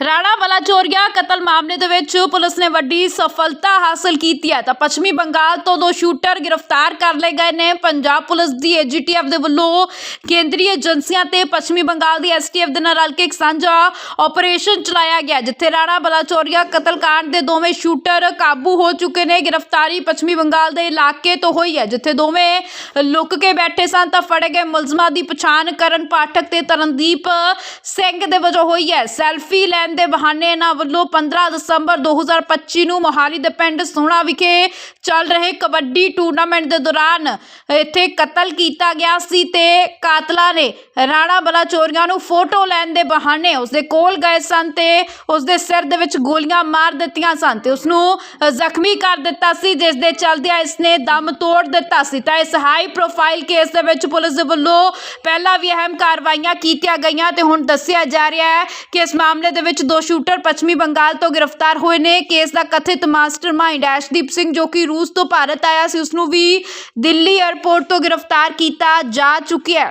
ਰਾਣਾ ਬਲਾਚੋਰੀਆ ਕਤਲ ਮਾਮਲੇ ਦੇ ਵਿੱਚ ਪੁਲਿਸ ਨੇ ਵੱਡੀ ਸਫਲਤਾ ਹਾਸਲ ਕੀਤੀ ਹੈ। ਤਾਂ ਪੱਛਮੀ ਬੰਗਾਲ ਤੋਂ ਦੋ ਸ਼ੂਟਰ ਗ੍ਰਿਫਤਾਰ ਕਰ ਲਏ ਗਏ ਨੇ। ਪੰਜਾਬ ਪੁਲਿਸ ਦੀ ਏਜੀਟੀਐਫ ਦੇ ਵੱਲੋਂ ਕੇਂਦਰੀ ਏਜੰਸੀਆਂ ਤੇ ਪੱਛਮੀ ਬੰਗਾਲ ਦੀ ਐਸਟੀਐਫ ਦੇ ਨਾਲ ਰਲ ਕੇ ਇੱਕ ਸਾਂਝਾ ਆਪਰੇਸ਼ਨ ਚਲਾਇਆ ਗਿਆ, ਜਿੱਥੇ ਰਾਣਾ ਬਲਾਚੌਰੀਆ ਕਤਲकांड ਦੇ ਦੋਵੇਂ ਸ਼ੂਟਰ ਕਾਬੂ ਹੋ ਚੁੱਕੇ ਨੇ। ਗ੍ਰਿਫਤਾਰੀ ਪੱਛਮੀ ਬੰਗਾਲ ਦੇ ਇਲਾਕੇ ਤੋਂ ਹੋਈ ਹੈ, ਜਿੱਥੇ ਦੋਵੇਂ ਲੁੱਕ ਕੇ ਬੈਠੇ ਸਨ। ਤਾਂ ਫੜੇ ਗਏ ਮੁਲਜ਼ਮਾਂ ਦੀ ਪਛਾਣ ਕਰਨ ਪਾਠਕ ਤੇ ਤਰਨਦੀਪ ਸਿੰਘ ਦੇ ਵਜੋਂ ਹੋਈ ਹੈ। ਸੈਲਫੀ ਲੈਣ ਦੇ ਬਹਾਨੇ ਇਹਨਾਂ ਵੱਲੋਂ 15 ਦਸੰਬਰ 2025 ਨੂੰ ਮੋਹਾਲੀ ਦੇ ਪਿੰਡ ਸੋਹਣਾ ਵਿਖੇ ਚੱਲ ਰਹੇ ਕਬੱਡੀ ਟੂਰਨਾਮੈਂਟ ਦੇ ਦੌਰਾਨ ਇੱਥੇ ਕਤਲ ਕੀਤਾ ਗਿਆ ਸੀ ਤੇ ਕਾਤਲਾਂ ਨੇ ਰਾਣਾ ਬਲਾਚੌਰੀਆ ਨੂੰ ਫੋਟੋ ਲੈਣ ਦੇ ਬਹਾਨੇ ਉਸਦੇ ਕੋਲ ਗਏ ਸਨ ਤੇ ਉਸਦੇ ਸਿਰ ਦੇ ਵਿੱਚ ਗੋਲੀਆਂ ਮਾਰ ਦਿੱਤੀਆਂ ਸਨ ਤੇ ਉਸ ਨੂੰ ਜ਼ਖਮੀ ਕਰ ਦਿੱਤਾ ਸੀ, ਜਿਸ ਦੇ ਚਲਦਿਆਂ ਇਸਨੇ ਦਮ ਤੋੜ ਦਿੱਤਾ ਸੀ। ਤਾਂ ਇਸ ਹਾਈ ਪ੍ਰੋਫਾਈਲ ਕੇਸ ਦੇ ਵਿੱਚ ਪੁਲਿਸ ਦੇ ਵੱਲੋਂ ਪਹਿਲਾਂ ਵੀ ਅਹਿਮ ਕਾਰਵਾਈਆਂ ਕੀਤੀਆਂ ਗਈਆਂ ਤੇ ਹੁਣ ਦੱਸਿਆ ਜਾ ਰਿਹਾ ਹੈ ਕਿ ਇਸ ਮਾਮਲੇ ਦੇ ਵਿੱਚ ਦੋ ਸ਼ੂਟਰ ਪੱਛਮੀ ਬੰਗਾਲ ਤੋਂ ਗ੍ਰਿਫਤਾਰ ਹੋਏ ਨੇ। ਕੇਸ ਦਾ ਕਥਿਤ ਮਾਸਟਰਮਾਈਂਡ ਐਸ਼ਦੀਪ ਸਿੰਘ ਜੋ ਕਿ ਰੂਸ ਤੋਂ ਭਾਰਤ ਆਇਆ ਸੀ ਉਸ ਨੂੰ ਵੀ ਦਿੱਲੀ 에ਅਰਪੋਰਟ ਤੋਂ ਗ੍ਰਿਫਤਾਰ ਕੀਤਾ ਜਾ ਚੁੱਕਿਆ